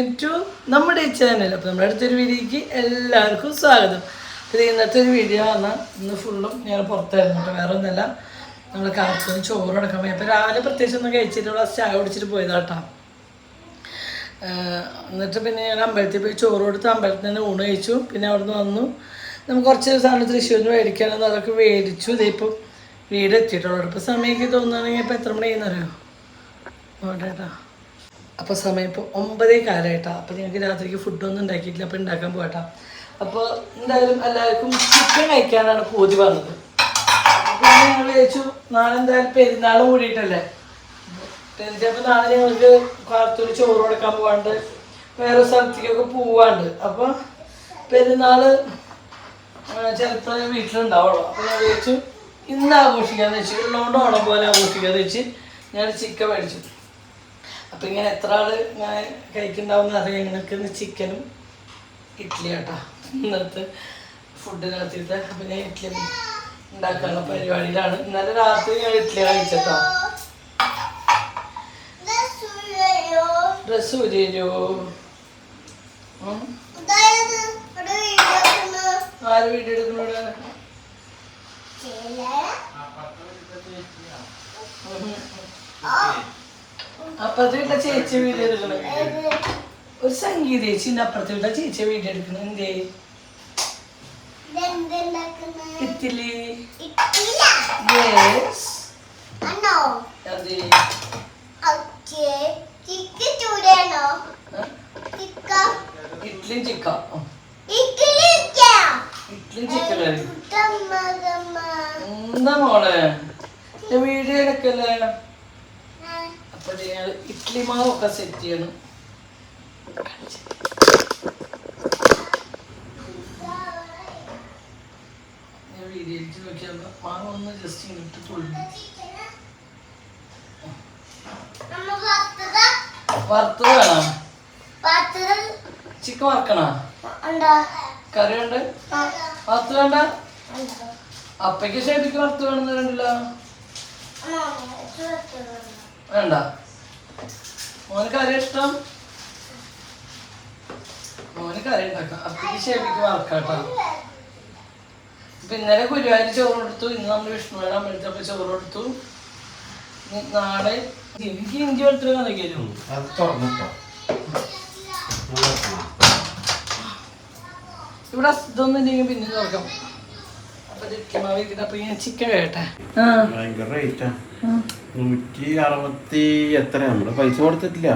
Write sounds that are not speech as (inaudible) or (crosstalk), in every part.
Welcome to നമ്മുടെ channel അപ്പോൾ നമ്മുടെ അടുത്തൊരു വീഡിയോക്ക് എല്ലാവർക്കും സ്വാഗതം. അപ്പോൾ ഇന്നത്തെ ഒരു വീഡിയോ ആണ്. ഇന്ന് ഫുള്ളും ഞാൻ പുറത്തായിരുന്നു കേട്ടോ. വേറെ ഒന്നുമല്ല. നമ്മൾ കാലത്ത് ചോറ് പോയി അപ്പോൾ രാവിലെ പ്രത്യേകിച്ച് ഒന്നും കഴിച്ചിട്ട് നമ്മൾ ചായ കുടിച്ചിട്ട് പോയതാട്ടാ എന്നിട്ട് പിന്നെ ഞാൻ അമ്പലത്തിൽ പോയി ചോറ് കൊടുത്ത് അമ്പലത്തിൽ നിന്ന് ഊണ് കഴിച്ചു. പിന്നെ അവിടെ നിന്ന് വന്നു. നമുക്ക് കുറച്ച് സാധനം തൃശ്ശൂരിന് നിന്ന് മേടിക്കാനെന്ന് അതൊക്കെ മേടിച്ചു. ഇതിപ്പോൾ വീട് എത്തിയിട്ടുള്ളൂ ഇപ്പോൾ സമയമൊക്കെ തോന്നുകയാണെങ്കിൽ ഇപ്പോൾ എത്ര മണി ചെയ്യുന്നറിയോ നോട്ടേട്ടാ അപ്പോൾ സമയം ഇപ്പോൾ ഒമ്പതേ കാലമായിട്ടാണ് അപ്പോൾ ഞങ്ങൾക്ക് രാത്രിക്ക് ഫുഡൊന്നും ഉണ്ടാക്കിയിട്ടില്ല. അപ്പോൾ ഉണ്ടാക്കാൻ പോകട്ടാ അപ്പോൾ എന്തായാലും എല്ലാവർക്കും ചിക്കൻ കഴിക്കാനാണ് പൂതി വന്നത് അപ്പോൾ ഞങ്ങൾ വിചാരിച്ചു നാളെ എന്തായാലും പെരുന്നാളും കൂടിയിട്ടല്ലേ? പെരുന്നപ്പോൾ നാളെ ഞങ്ങൾക്ക് കാലത്തൊരു ചോറ് കൊടുക്കാൻ പോകാണ്ട് വേറെ സ്ഥലത്തേക്കൊക്കെ പോവാണ്ട്. അപ്പോൾ പെരുന്നാൾ ചിലപ്പോൾ വീട്ടിലുണ്ടാവുള്ളൂ. അപ്പോൾ ഞാൻ വിചാരിച്ചു ഇന്ന് ആഘോഷിക്കാന്ന് വെച്ച് ഉള്ളതുകൊണ്ട് ഓണം പോലെ ആഘോഷിക്കാന്ന് വെച്ച് ഞാൻ ചിക്കൻ മേടിച്ചു. അപ്പം ഇങ്ങനെ എത്ര ആൾ ഇങ്ങനെ കഴിക്കുന്നുണ്ടാവും അറിയാം. ഞങ്ങൾക്ക് ഇന്ന് ചിക്കനും ഇഡ്ഡലി കേട്ടോ ഇന്നത്തെ ഫുഡിനകത്തിട്ട് അപ്പം ഞാൻ ഇഡ്ഡലി ഉണ്ടാക്കാനുള്ള പരിപാടിയിലാണ്. ഇന്നലെ രാത്രി ഞാൻ ഇഡ്ഡലി കഴിച്ചോ ഡ്രസ് ഊരിയോ? ആര് വീഡിയോ എടുക്കുന്നോട് അപ്പുറത്തെ വീട്ടിലെ ചേച്ചി വീഡിയോ എടുക്കണേ. ഒരു സംഗീത ചേച്ചിന്റെ അപ്പുറത്തെ വീട്ടിലെ ചേച്ചി വീഡിയോ എടുക്കണം. എന്തേ? ഇത്തിലി. യെസ് അതെ. ചിക്ക. ചിക്കൻ എന്താ മോളെ? വീട് വീഡിയോ എടുക്കല്ലേ? അപ്പൊ ഞങ്ങൾ ഇഡ്ഡലി മാവൊക്കെ സെറ്റ് ചെയ്യണം. ഞാൻ വീഡിയോ എടുത്ത് നോക്കിയാൽ മാവ് ഒന്ന് ജസ്റ്റ് വേണം. ചിക്കൻ വറക്കണ? വറുത്ത് വേണ്ട? അപ്പയ്ക്ക് ശരിക്ക് വറുത്ത് വേണമെന്ന് വേണ്ടില്ല വേണ്ട. മോന് കറി ഇഷ്ടം മോന് കറി ഉണ്ടാക്കാം അപ്പയ്ക്ക് ശരിക്ക് വറക്കാട്ടോ ഇപ്പൊ ഇന്നലെ ഗുരുവായൂർ ചോറ് കൊടുത്തു. ഇന്ന് നമ്മൾ വിഷ്ണുവേടെ അമ്പലത്തിലൊക്കെ ചോറ് കൊടുത്തു. നാളെ എനിക്ക് വെളുത്തൊരു കഥയ്ക്കല്ലോ അത് തുറന്നിട്ടോ. ഇവിടെ ഇതൊന്നും ഇല്ലെങ്കിൽ പിന്നെ തുറക്കാം. അപ്പൊ ചിക്കൻ വേട്ടെ. ആ. ഭയങ്കര റേറ്റാ നൂറ്റി അറുപത്തി എത്ര? നമ്മൾ പൈസ കൊടുത്തിട്ടില്ല.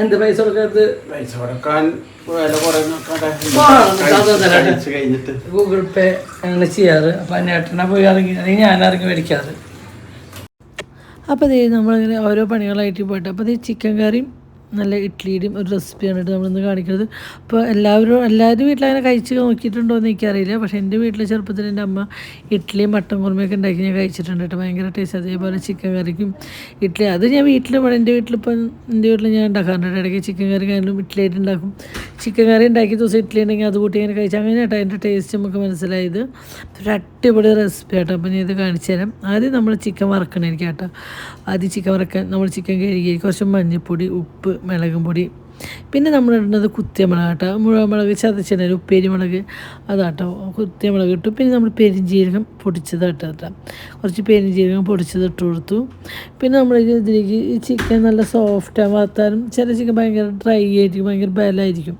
എന്ത് പൈസ കൊടുക്കരുത് പൈസ കൊടുക്കാൻ വില കുറേ നോക്കട്ടെ ആ, അത് തരാം. കഴിച്ച് കഴിഞ്ഞിട്ട്. ഗൂഗിൾ പേ അങ്ങനെ ചെയ്യാറ്. അപ്പം ഏട്ടനെ പോയി ഇറങ്ങി അല്ലെങ്കിൽ ഞാൻ ഇറങ്ങി മേടിക്കാറ്. അപ്പോൾ ദേ നമ്മളിങ്ങനെ ഓരോ പണികളായിട്ട് പോയിട്ട് അപ്പോൾ ഇത് ചിക്കൻ കറിയും നല്ല ഇഡ്ഡലിയുടെയും ഒരു റെസിപ്പിയാണ് കേട്ടോ നമ്മളിന്ന് കാണിക്കുന്നത്. അപ്പോൾ എല്ലാവരും എല്ലാവരും വീട്ടിലങ്ങനെ കഴിച്ച് നോക്കിയിട്ടുണ്ടോ എന്ന് എനിക്കറിയില്ല. പക്ഷേ എന്റെ വീട്ടിൽ ചെറുപ്പത്തിൽ എന്റെ അമ്മ ഇഡ്ഡലിയും മട്ടൻ കുറുമയൊക്കെ ഉണ്ടാക്കി ഞാൻ കഴിച്ചിട്ടുണ്ട് കേട്ടോ. ഭയങ്കര ടേസ്റ്റ് അതേപോലെ ചിക്കൻ കറിക്കും ഇഡ്ഡലി അത് ഞാൻ വീട്ടിൽ ഇവിടെ എന്റെ വീട്ടിലിപ്പം എന്റെ വീട്ടിൽ ഞാൻ ഉണ്ടാക്കാറുണ്ട്. ഇടയ്ക്ക് ചിക്കൻ കറി കഴിഞ്ഞാലും ഇഡ്ഡലി ആയിട്ട് ഉണ്ടാക്കും. ചിക്കൻ കറി ഉണ്ടാക്കിയ ദിവസം ഇഡ്ഡലി ഉണ്ടെങ്കിൽ അത് കൂട്ടി ഇങ്ങനെ കഴിച്ചാൽ അങ്ങനെ കേട്ടോ അതിന്റെ ടേസ്റ്റ് നമുക്ക് മനസ്സിലായത്. ഒരു അടിപൊളി റെസിപ്പി കേട്ടോ അപ്പോൾ ഞാൻ ഇത് കാണിച്ചു തരാം. ആദ്യം നമ്മൾ ചിക്കൻ വറക്കണം എനിക്ക് കേട്ടോ. ആദ്യം ചിക്കൻ വറക്കാൻ നമ്മൾ ചിക്കൻ കഴുകി കുറച്ച് മഞ്ഞൾപ്പൊടി ഉപ്പ് മുളകും പൊടി. പിന്നെ നമ്മൾ ഇടുന്നത് കുത്തിയ മുളക് കേട്ടോ മുളക് ഉപ്പേരി മുളക് അതാട്ടോ. കുത്തിയ മുളക് ഇട്ടു. പിന്നെ നമ്മൾ പെരിഞ്ജീരകം പൊടിച്ചത് ഇട്ട് കുറച്ച് പെരിഞ്ജീരകം പൊടിച്ചത് ഇട്ട് കൊടുത്തു. പിന്നെ നമ്മൾ ഇതിലേക്ക് ഈ ചിക്കൻ നല്ല സോഫ്റ്റാണ് ആവാത്താലും ചില ചിക്കൻ ഭയങ്കര ഡ്രൈ ആയിരിക്കും ഭയങ്കര ബലമായിരിക്കും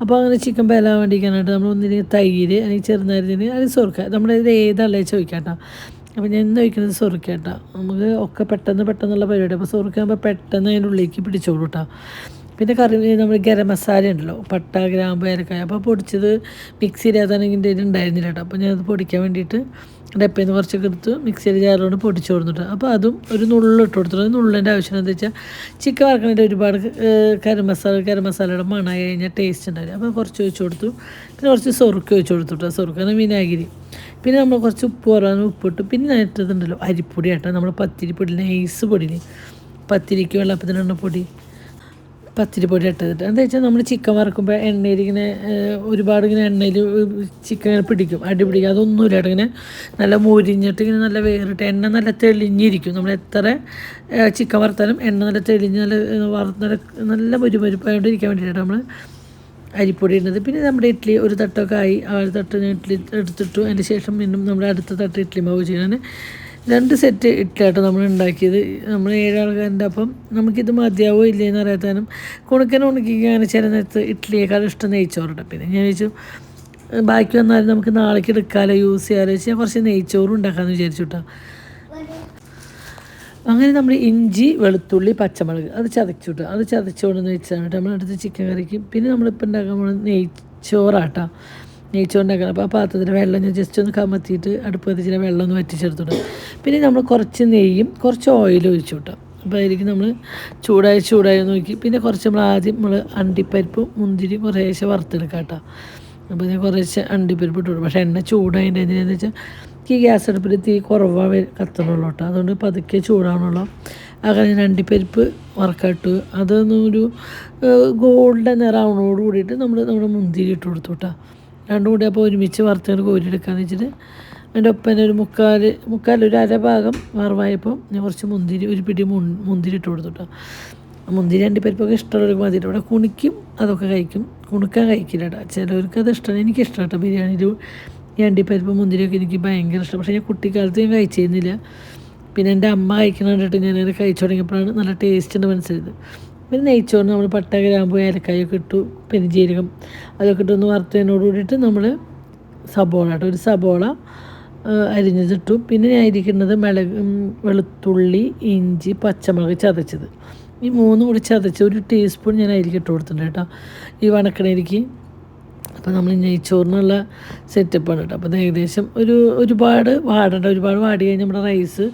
അപ്പോൾ അങ്ങനെ ചിക്കൻ ബലാൻ വേണ്ടിക്കാനായിട്ട് നമ്മൾ ഒന്നില്ലെങ്കിൽ തൈര് അല്ലെങ്കിൽ ചെറുനാരത്തിന് അല്ലെങ്കിൽ സൊറുക്ക നമ്മുടെ ഇത് ചോദിക്കാം കേട്ടോ അപ്പോൾ ഞാൻ ഇന്ന് വയ്ക്കുന്നത് സൊറുക്ക നമുക്ക് ഒക്കെ പെട്ടെന്ന് പെട്ടെന്നുള്ള പരിപാടി. അപ്പോൾ സുറുക്കാകുമ്പോൾ പെട്ടെന്ന് അതിന്റെ ഉള്ളിലേക്ക് പിടിച്ചോളൂ കേട്ടോ പിന്നെ കറി നമ്മൾ ഗരം മസാല ഉണ്ടല്ലോ പട്ട ഗ്രാമ്പ് ഏലക്കായ. അപ്പോൾ പൊടിച്ചത് മിക്സിയിലാതാണെങ്കിൽ എന്റെ കയ്യിൽ ഉണ്ടായിരുന്നില്ല കേട്ടോ അപ്പോൾ ഞാനത് പൊടിക്കാൻ വേണ്ടിയിട്ട് ഡപ്പയിൽ നിന്ന് കുറച്ചൊക്കെ എടുത്ത് മിക്സിയിൽ ജാറിലോട്ട് പൊടിച്ചു കൊടുത്തിട്ട് അപ്പോൾ അതും ഒരു നുള്ളിൽ ഇട്ട് കൊടുത്തിട്ട് നുള്ളിന്റെ ആവശ്യം എന്താ വെച്ചാൽ ചിക്കൻ വറക്കണതിന്റെ ഒരുപാട് കരം മസാല കരം മസാലയുടെ മണമായി കഴിഞ്ഞാൽ ടേസ്റ്റ് ഉണ്ടാവില്ല. അപ്പോൾ കുറച്ച് വെച്ച് കൊടുത്തു. പിന്നെ കുറച്ച് സൊറുക്ക് വെച്ച് കൊടുത്തു കേട്ടോ സൊറുക്കാണ് വിനാഗിരി പിന്നെ നമ്മൾ കുറച്ച് ഉപ്പ് കുറവാണ്. ഉപ്പിട്ട് പിന്നെ ഇട്ടതുണ്ടല്ലോ. അരിപ്പൊടി ആട്ടോ. നമ്മൾ പത്തിരി പൊടി നൈസ് പൊടി പത്തിരിക്ക് വെള്ളപ്പത്തിനുള്ള പൊടി. പത്തിരിപ്പൊടി ഇട്ടതിട്ട്. എന്താ വെച്ചാൽ നമ്മൾ ചിക്കൻ വറക്കുമ്പോൾ എണ്ണയിൽ ഇങ്ങനെ ഒരുപാട് ഇങ്ങനെ എണ്ണയിൽ ചിക്കൻ ഇങ്ങനെ പിടിക്കും. അടി പിടിക്കും. അതൊന്നുമില്ല കേട്ടോ. ഇങ്ങനെ നല്ല മുരിഞ്ഞിട്ട് ഇങ്ങനെ നല്ല വേറിട്ട് എണ്ണ നല്ല തെളിഞ്ഞിരിക്കും. നമ്മൾ എത്ര ചിക്കൻ വറുത്താലും എണ്ണ നല്ല തെളിഞ്ഞ് നല്ല വറുത്ത് നല്ല നല്ല മുരുമുരിപ്പായിട്ട് ഇരിക്കാൻ വേണ്ടിയിട്ടാണ് നമ്മൾ അരിപ്പൊടി ഇടുന്നത് പിന്നെ നമ്മുടെ ഇഡ്ഡലി ഒരു തട്ടൊക്കെ ആയി ആ ഒരു തട്ട് ഞാൻ ഇഡ്ഡലി എടുത്തിട്ടു. അതിന് ശേഷം വീണ്ടും നമ്മുടെ അടുത്ത തട്ട് ഇഡ്ഡലി മാവ് ചെയ്യണം രണ്ട് സെറ്റ് ഇഡ്ഡലിയാട്ടോ നമ്മൾ ഉണ്ടാക്കിയത്. നമ്മൾ ഏഴാൾക്കാരുടെ അപ്പം നമുക്കിത് മതിയാവോ ഇല്ലേന്ന് അറിയാത്താനും കുണുക്കനെ ഉണക്കിക്കാൻ അങ്ങനെ ചില നേരത്ത് ഇഡ്ഡലിയേക്കാൾ ഇഷ്ടം നെയ്ച്ചോറുണ്ട്. പിന്നെ ഞാൻ ചോദിച്ചു ബാക്കി വന്നാലും നമുക്ക് നാളേക്ക് എടുക്കാമല്ലോ യൂസ് ചെയ്യാമല്ലോ ചോദിച്ചാൽ കുറച്ച് നെയ്ച്ചോറും ഉണ്ടാക്കാമെന്ന് വിചാരിച്ചു കേട്ടോ അങ്ങനെ നമ്മൾ ഇഞ്ചി വെളുത്തുള്ളി പച്ചമുളക് അത് ചതച്ചിട്ട് അത് ചതച്ചുകൊണ്ടെന്ന് വെച്ചാണ് കേട്ടോ നമ്മളടുത്ത് ചിക്കൻ കറിക്ക്. പിന്നെ നമ്മളിപ്പോൾ ഉണ്ടാക്കാൻ പോകുന്നത് നെയ്ച്ചോറാട്ടോ. നെയ്ച്ചോറുണ്ടാക്കണം അപ്പോൾ ആ പാത്രത്തിൽ വെള്ളം ഞാൻ ജസ്റ്റ് ഒന്ന് കമത്തിയിട്ട് അടുപ്പ് കത്തിച്ചിട്ട് വെള്ളം ഒന്ന് വറ്റിച്ചെടുത്തു പിന്നെ നമ്മൾ കുറച്ച് നെയ്യും കുറച്ച് ഓയിലും ഒഴിച്ചു വിട്ടാം അപ്പോൾ അതിലേക്ക് നമ്മൾ ചൂടായി ചൂടായി നോക്കി പിന്നെ കുറച്ച് നമ്മൾ ആദ്യം നമ്മൾ അണ്ടിപ്പരിപ്പും മുന്തിരി കുറേശ്ശെ വറുത്തെടുക്കാം കേട്ടോ അപ്പോൾ ഞാൻ കുറേശ്ശെ അണ്ടിപ്പരിപ്പ് ഇട്ടു പക്ഷേ എണ്ണ ചൂടായതിന്റെ എന്തിനാന്ന് വെച്ചാൽ ഈ ഗ്യാസ് അടുപ്പിൽ തീ കുറവാണ് കത്തണുള്ളൂ കേട്ടോ. അതുകൊണ്ട് പതുക്കെ ചൂടാവണുള്ളൂ. അങ്ങനെ അണ്ടിപ്പരിപ്പ് വറക്കട്ടു ഒരു ഗോൾഡൻ നിറാവണോട് കൂടിയിട്ട് നമ്മൾ നമ്മുടെ മുന്തിരി ഇട്ട് കൊടുത്തു കേട്ടോ. രണ്ടും കൂടി അപ്പോൾ ഒരുമിച്ച് വറുത്തുകൊണ്ട് കോരിയെടുക്കാന്ന് വെച്ചിട്ട് അതിന്റെ ഒപ്പം തന്നെ ഒരു മുക്കാൽ മുക്കാൽ ഒരു അര ഭാഗം വറവായപ്പോൾ ഞാൻ കുറച്ച് മുന്തിരി ഒരു പിടി മുന്തിരി ഇട്ട് കൊടുത്തു കേട്ടോ. മുന്തിരി ഇഷ്ടമുള്ള ഒരു മതിയിട്ട് ഇവിടെ കുണിക്കും അതൊക്കെ കഴിക്കും. കുണുക്കാൻ കഴിക്കില്ല ചിലവർക്ക് അത് ഇഷ്ടമാണ് എനിക്ക് ഇഷ്ടം കേട്ടോ ബിരിയാണിയിൽ ഈ അണ്ടിപ്പരിപ്പ് മുന്തിരിയൊക്കെ എനിക്ക് ഭയങ്കര ഇഷ്ടം. പക്ഷേ ഞാൻ കുട്ടിക്കാലത്ത് ഞാൻ കഴിച്ചിരുന്നില്ല. പിന്നെ എന്റെ അമ്മ കഴിക്കണ കണ്ടിട്ട് ഞാനത് കഴിച്ചു തുടങ്ങിയപ്പോഴാണ് നല്ല ടേസ്റ്റ് ഉണ്ട് മനസ്സിലായത്. പിന്നെ നെയ്ച്ചോറിന് നമ്മൾ പട്ട ഗ്രാമ്പു ഏലക്കായൊക്കെ ഇട്ടു പെരുംജീരകം അതൊക്കെ ഇട്ടൊന്ന് വറുത്തതിനോട് കൂടിയിട്ട് നമ്മൾ സബോള കേട്ടോ. ഒരു സബോള അരിഞ്ഞതിട്ടു. പിന്നെ ഞാൻ ഇരിക്കുന്നത് മിളക് വെളുത്തുള്ളി ഇഞ്ചി പച്ചമുളക് ചതച്ചത്. ഈ മൂന്നും കൂടി ചതച്ച് ഒരു ടീസ്പൂൺ ഞാൻ അരിക്ക് ഇട്ട് കൊടുത്തിട്ടുണ്ട് കേട്ടോ. ഈ വണക്കണരിക്ക്. അപ്പോൾ നമ്മൾ നെയ്ച്ചോറിനുള്ള സെറ്റപ്പാണ് കേട്ടോ. അപ്പോൾ ഏകദേശം ഒരു ഒരുപാട് വാടണ്ട ഒരുപാട് വാടി കഴിഞ്ഞാൽ നമ്മുടെ റൈസ്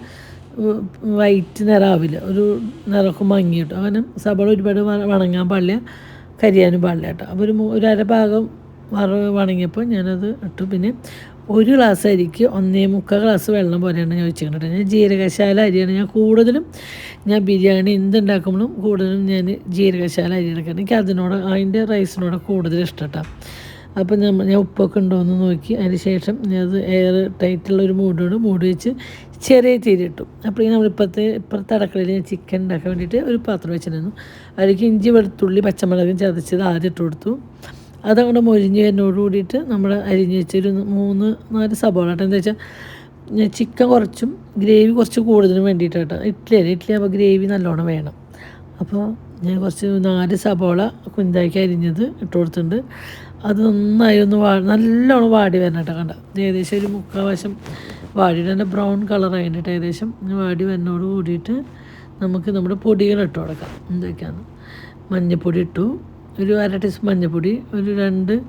വൈറ്റ് നിറാവില്ല ഒരു നിറമൊക്കെ മങ്ങി കിട്ടും. അങ്ങനെ സബോള ഒരുപാട് വണങ്ങാൻ പാടില്ല കരിയാനും പാടില്ല കേട്ടോ. അപ്പോൾ ഒരു ഒരു അര ഭാഗം വറ വണങ്ങിയപ്പോൾ ഞാനത് ഇട്ടു. പിന്നെ ഒരു ഗ്ലാസ് അരിക്ക് ഒന്നേ മുക്കാൽ ഗ്ലാസ് വെള്ളം പോലെയാണ് ഞാൻ വെച്ചിട്ടുണ്ട് ഞാൻ ജീരകശാല അരിയാണ്. ഞാൻ കൂടുതലും ഞാൻ ബിരിയാണി എന്തുണ്ടാക്കുമ്പോഴും കൂടുതലും ഞാൻ ജീരകശാല അരിയാണ് കാരണം എനിക്ക് അതിനോട് അതിന്റെ റൈസിനോട് കൂടുതൽ ഇഷ്ടം കേട്ടോ. അപ്പം നമ്മൾ ഞാൻ ഉപ്പൊക്കെ ഉണ്ടോ? എന്ന് നോക്കി. അതിന് ശേഷം ഞാൻ അത് എയർ ടൈറ്റുള്ള ഒരു മൂടോട് മൂടി വെച്ച് ചെറിയ തീരിട്ടു അപ്പോൾ ഈ നമ്മളിപ്പോഴത്തെ ഇപ്പുറത്തെ അടക്കളയിൽ ഞാൻ ചിക്കൻ ഉണ്ടാക്കാൻ വേണ്ടിയിട്ട് ഒരു പാത്രം വെച്ചിട്ടുണ്ടായിരുന്നു. അതിലേക്ക് ഇഞ്ചി വെളുത്തുള്ളി പച്ചമുളകും ചതച്ചത് ആദ്യം ഇട്ട് കൊടുത്തു. അതങ്ങോട്ട് മൊരിഞ്ഞ് വരുന്നതോട് കൂടിയിട്ട് നമ്മൾ അരിഞ്ഞ് വെച്ചൊരു മൂന്ന് നാല് സബോള എന്താ വെച്ചാൽ ഞാൻ ചിക്കൻ കുറച്ചും ഗ്രേവി കുറച്ച് കൂടുതലും വേണ്ടിയിട്ട് കേട്ടോ. ഇഡ്ഡലി അല്ലേ? ഇഡ്ഡലി ആകുമ്പോൾ ഗ്രേവി നല്ലോണം വേണം. അപ്പോൾ ഞാൻ കുറച്ച് നാല് സബോള കുഞ്ചാക്കി അരിഞ്ഞത് ഇട്ട് കൊടുത്തിട്ടുണ്ട്. അത് നന്നായി ഒന്ന് വാ നല്ലോണം വാടി വരണം കേട്ടോ കണ്ട. ഏകദേശം ഒരു മുക്കാൽ വശം വാടിയിട്ട് തന്നെ ബ്രൗൺ കളർ ആയിട്ട് ഏകദേശം. വാടി വരുന്നതോട് കൂടിയിട്ട് നമുക്ക് നമ്മുടെ പൊടികൾ ഇട്ട് കൊടുക്കാം. എന്തൊക്കെയാണ്? മഞ്ഞൾപ്പൊടി ഇട്ടു. ഒരു അര ടീസ്പൂൺ മഞ്ഞൾപ്പൊടി ഒരു രണ്ട്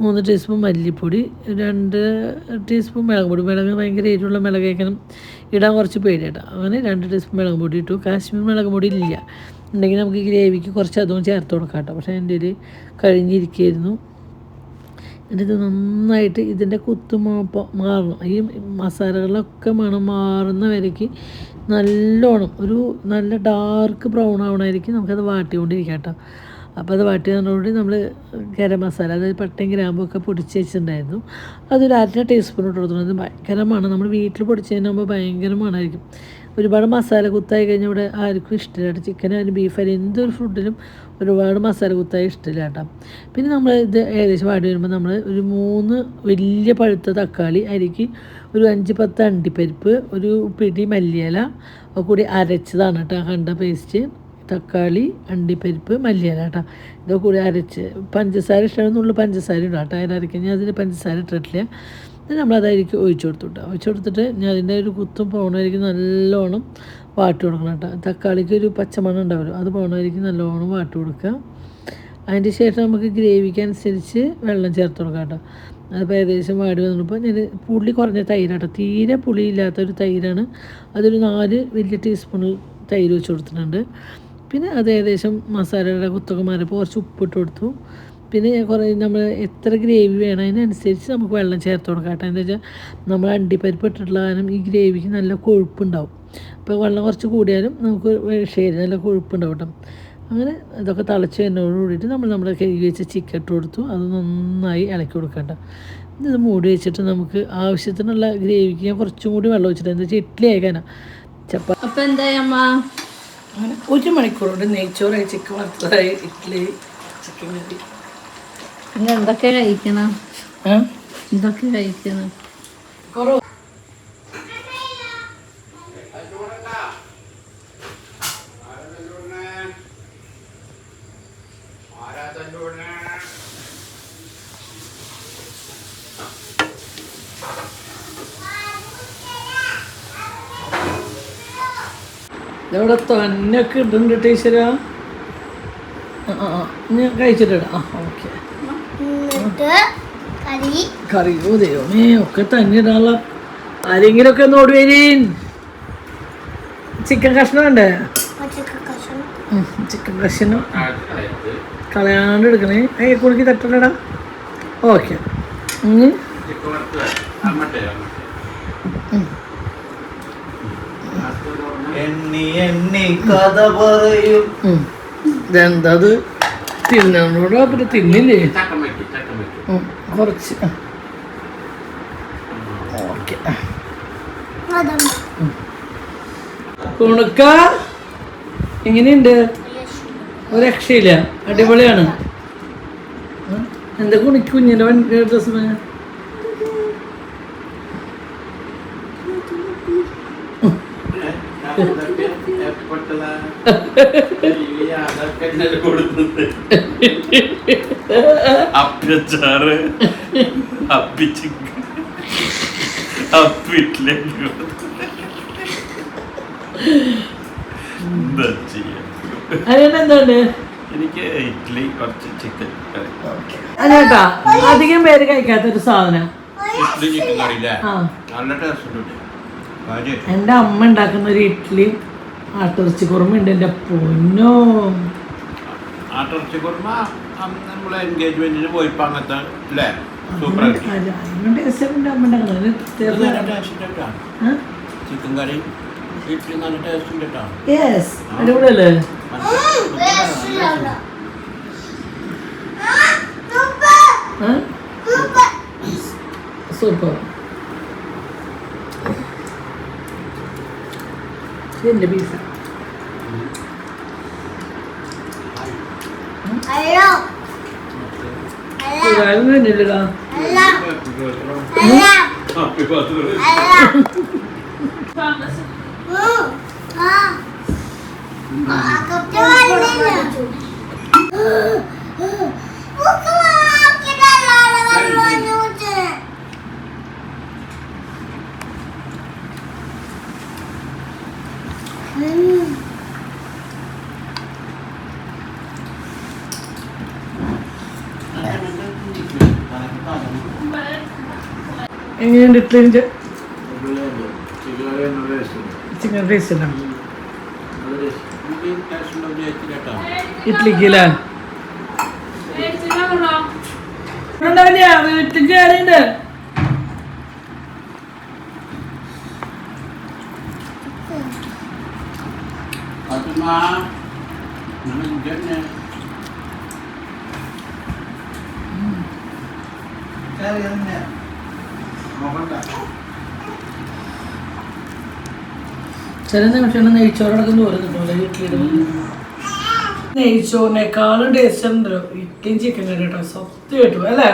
മൂന്ന് ടീസ്പൂൺ മല്ലിപ്പൊടി രണ്ട് ടീസ്പൂൺ മുളക് പൊടി. മുളക് ഭയങ്കര എരിവുള്ള മിളക് കഴിക്കണം ഇടാൻ കുറച്ച് പേടിയാട്ടോ. അങ്ങനെ രണ്ട് ടീസ്പൂൺ മുളക് പൊടി ഇട്ടു. കാശ്മീർ മുളക് പൊടി ഇല്ല. ഉണ്ടെങ്കിൽ നമുക്ക് ഗ്രേവിക്ക് കുറച്ച് അതും ചേർത്ത് കൊടുക്കാം കേട്ടോ. പക്ഷേ എന്റെ ഒരു കഴിഞ്ഞിരിക്കുകയായിരുന്നു. എന്നിട്ട് നന്നായിട്ട് ഇതിന്റെ കുത്ത് മാറണം. ഈ മസാലകളിലൊക്കെ മണം മാറുന്ന വരയ്ക്ക് നല്ലോണം ഒരു നല്ല ഡാർക്ക് ബ്രൗൺ ആവണമായിരിക്കും നമുക്കത് വാട്ടിക്കൊണ്ടിരിക്കാം കേട്ടോ അപ്പോൾ അത് വാട്ടി തന്നതോടുകൂടി നമ്മൾ ഗരം മസാല അതായത് പട്ടയും ഗ്രാമ്പൊക്കെ പൊടിച്ച് വെച്ചിട്ടുണ്ടായിരുന്നു. അതൊരു അര ടീസ്പൂൺ ഇട്ട് കൊടുത്തു അത് ഭയങ്കരമാണ് നമ്മൾ വീട്ടിൽ പൊടിച്ചതിനാകുമ്പോൾ ഭയങ്കര മണമായിരിക്കും. ഒരുപാട് മസാല കുത്തായി കഴിഞ്ഞാൽ ഇവിടെ ആർക്കും ഇഷ്ടമില്ല ചിക്കൻ ബീഫായാലും എന്തൊരു ഫുഡിലും ഒരുപാട് മസാല കുത്തായി ഇഷ്ടമില്ല കേട്ടോ. പിന്നെ നമ്മൾ ഇത് ഏകദേശം വാടി വരുമ്പോൾ നമ്മൾ ഒരു മൂന്ന് വലിയ പഴുത്ത തക്കാളി അരിക്ക് ഒരു അഞ്ച് പത്ത് അണ്ടിപ്പരിപ്പ് ഒരു പിടി മല്ലിയില കൂടി അരച്ചതാണ് കേട്ടോ. കണ്ട പേസ്റ്റ് തക്കാളി അണ്ടിപ്പരിപ്പ് മല്ലിയില കേട്ടോ. ഇതൊക്കെ കൂടി അരച്ച്. പഞ്ചസാര ഇഷ്ടമാണെന്നുള്ള പഞ്ചസാര ഇടാം കേട്ടോ. അതിനരക്കഴിഞ്ഞാൽ അതിൽ പഞ്ചസാര ഇട്ടിട്ടില്ല. എന്നിട്ട് നമ്മളതായിരിക്കും ഒഴിച്ചു കൊടുത്തു ഒഴിച്ചു കൊടുത്തിട്ട് ഞാൻ അതിന്റെ ഒരു കുത്തും പോകണമായിരിക്കും നല്ലോണം വാട്ടി കൊടുക്കണം കേട്ടോ. തക്കാളിക്ക് ഒരു പച്ചമണം ഉണ്ടാവുമല്ലോ അത് പോകണമായിരിക്കും നല്ലോണം വാട്ടി കൊടുക്കുക. അതിന്റെ ശേഷം നമുക്ക് ഗ്രേവിക്ക് അനുസരിച്ച് വെള്ളം ചേർത്ത് കൊടുക്കാം കേട്ടോ. അതിപ്പോൾ ഏകദേശം വാടി വന്നപ്പോൾ ഞാൻ പുളി കുറഞ്ഞ തൈരാട്ടോ തീരെ പുളി ഒരു തൈരാണ്. അതൊരു നാല് വലിയ ടീസ്പൂണിൽ തൈര് വെച്ച് കൊടുത്തിട്ടുണ്ട്. പിന്നെ അത് ഏകദേശം മസാലയുടെ കുത്തൊക്കെ മാറിയപ്പോൾ കുറച്ച് ഉപ്പിട്ട് കൊടുത്തു. പിന്നെ കുറേ നമ്മൾ എത്ര ഗ്രേവി വേണം അതിനനുസരിച്ച് നമുക്ക് വെള്ളം ചേർത്ത് കൊടുക്കാം കേട്ടോ. എന്താ വെച്ചാൽ നമ്മൾ അണ്ടിപ്പരിപ്പ് ഇട്ടിട്ടുള്ള കാരണം ഈ ഗ്രേവിക്ക് നല്ല കൊഴുപ്പുണ്ടാവും. അപ്പോൾ വെള്ളം കുറച്ച് കൂടിയാലും നമുക്ക് ശരി നല്ല കൊഴുപ്പുണ്ടാവും കേട്ടോ. അങ്ങനെ ഇതൊക്കെ തിളച്ച് വരുന്നതോട് കൂടിയിട്ട് നമ്മൾ നമ്മുടെ കഴുകി വെച്ച ചിക്കൻ ഇട്ട് കൊടുത്തു. അത് നന്നായി ഇളക്കി കൊടുക്കണ്ട ഇത് മൂടി വെച്ചിട്ട് നമുക്ക് ആവശ്യത്തിനുള്ള ഗ്രേവിക്ക് ഞാൻ കുറച്ചും കൂടി വെള്ളം വെച്ചിട്ട് എന്താ വെച്ചാൽ ഇഡ്ഡലി ആയിക്കാനാ. ചപ്പാത്തി അപ്പം എന്തായി അമ്മ? അങ്ങനെ ഒരു മണിക്കൂർ കൊണ്ട് നെയ്ച്ചോറായി ചിക്കൻ വറുത്തതായി ഇഡ്ഡലി ചിക്കൻ കറി. നിങ്ങൾ എന്തൊക്കെ കഴിക്കണം? എന്തൊക്കെ കഴിക്കണം? ഇവിടെ തന്നെ തന്നെയൊക്കെ ഇടുന്നുണ്ട് ടീച്ചറാ? ആ ആ ആ. ഞാൻ കഴിച്ചിട്ടിടാം. ആ ഓക്കെ. കറി. കറി. ഓ ദൈവമേ ഒക്കെ തന്നെ ഇടാനുള്ള ആരെങ്കിലുമൊക്കെ ഒന്ന് ഓടുവേരീൻ ചിക്കൻ കഷ്ണം ചിക്കൻ കഷ്ണം. കളയാണ്ട് എടുക്കണേ. അയ്യ കുളിക്ക് തട്ടണടാ ഓക്കെ. എണ്ണി എണ്ണി കഥ പറയും. ഇതെന്താ അത്? തിന്നോടോ പിന്നെ തിന്നില്ലേ ചക്കം വെക്കും ചക്കം വെക്കും ഉം, കുറച്ച് ഓക്കെ. കുണുക്ക എങ്ങനെയുണ്ട്? ഒരു രക്ഷയില്ല. അടിപൊളിയാണ്. എന്താ കുണിക്ക് കുഞ്ഞിന്റെ ഡ്രസ് (laughs) അപ്പിട്ടിലേക്ക് എന്താ ചെയ്യാ? അതിനെന്തുണ്ട് എനിക്ക് ഇഡ്ഡലി കുറച്ച് ചിക്കൻ കറി. അധികം പേര് കഴിക്കാത്തൊരു സാധനം. ഇഡ്ഡലി ചിക്കൻ കറി നല്ല ടേസ്റ്റ് ഉണ്ട്. കാര്യം എന്റെ അമ്മ ഉണ്ടാക്കുന്ന ഒരു ഇഡ്ഡലി ആട്ടിറച്ചി കുറുമുണ്ട് എന്റെ പൊന്നോ. ആട്ടിറച്ചി കുറുമ നമ്മൾ എൻഗേജ്മെന്റിന് പോയിപ്പോ അങ്ങനത്തെ അല്ലേ? സൂപ്പർ ഉണ്ട് ചിക്കൻ കറി ഇഡ്ഡലി നല്ല ടേസ്റ്റ് ഉണ്ട് ട്ടോ യെസ് അടിപൊളിയല്ലേ? സൂപ്പർ എന്റെ പീസ ഉം. ആ എങ്ങനെയുണ്ട് ഇഡ്ഡലിന്റെ ചിക്കൻ റൈസ് അല്ല? ഇഡ്ലിക്ക് അല്ലേ വീട്ടിൽ കയറിയുണ്ട് ചില നിമിഷം നെയ്ച്ചോറടക്കം തോരുന്നുണ്ടോ ഇഡ്ലിയുടെ നെയ്ച്ചോറിനേക്കാളും ടേസ്റ്റ് ഉണ്ടല്ലോ ഇഡ്ലിയും ചിക്കൻ കറി കേട്ടോ. സത്യമായിട്ടും അല്ലേ?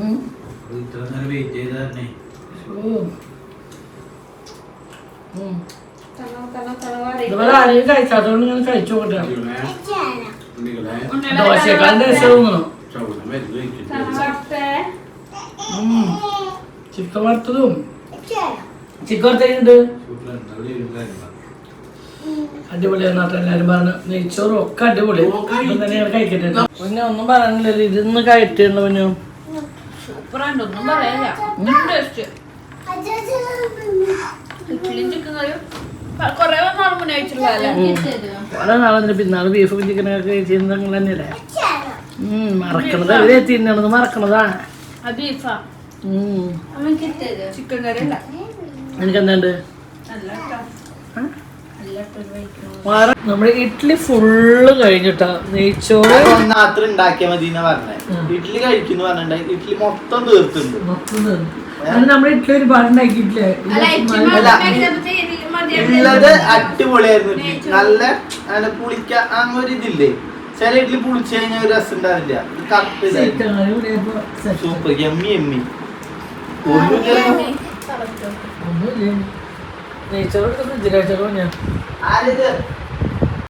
ഉം. ഓ. ഉം. ഇതുപോലെ ആരെയും കഴിക്കാത്തതുകൊണ്ട് ഞാൻ കഴിച്ചു നോക്കട്ടെ ദോശയെക്കാളും ടേസ്റ്റ് തോന്നണം ഉം. ചിക്കൻ വറുത്തതും. ചിക്കൻ വറുത്തതുണ്ട്. അടിപൊളി എല്ലാരും പറഞ്ഞു നെയ്ച്ചോറും ഒക്കെ അടിപൊളി. തന്നെയാണ് കഴിക്കട്ടെ പിന്നെ ഒന്നും പറയാനില്ല ഇതൊന്ന് കഴിട്ടുണ്ട് പിന്നെ ഒന്നും കൊറേ നാൾ മുന്നേ കുറെ നാളെ പിന്നാൾ ബീഫും ചിക്കനൊക്കെ കഴിച്ചിരുന്ന നിങ്ങൾ തന്നെയല്ലേ? മറക്കണത് അവരെ തിന്നണത് മറക്കണതാ നമ്മുടെ ഇഡ്ഡലി ഫുള്ള് കഴിഞ്ഞിട്ടാ. നെയ്ച്ചോറ്. അത്ര ഉണ്ടാക്കിയാ മതി ഇഡ്ലി പറഞ്ഞേ. ഇഡ്ഡലി കഴിക്കുന്നു പറഞ്ഞിട്ടുണ്ടെങ്കിൽ ഇഡ്ഡലി മൊത്തം തീർത്തുണ്ട് മൊത്തം നമ്മുടെ ഇഡ്ഡലി ഒരു പാടുണ്ടാക്കിയിട്ടില്ലേ ഉള്ളത് അടിപൊളിയായിരുന്നു നല്ല പുളിക്ക അങ്ങനെ ഒരു ഇതില്ലേ? ചില ഇഡ്ഡലി പുളിച്ചു കഴിഞ്ഞാൽ ഒരു രസം ഉണ്ടാവില്ല. ഇത്. സൂപ്പർ. എമ്മി എമ്മി ഒന്നുമില്ല. ഒന്നുമില്ല. നെയ്ച്ചോറ് ഫ്രിഡ്ജിൽ വെച്ചോ ഞാൻ ആരിത്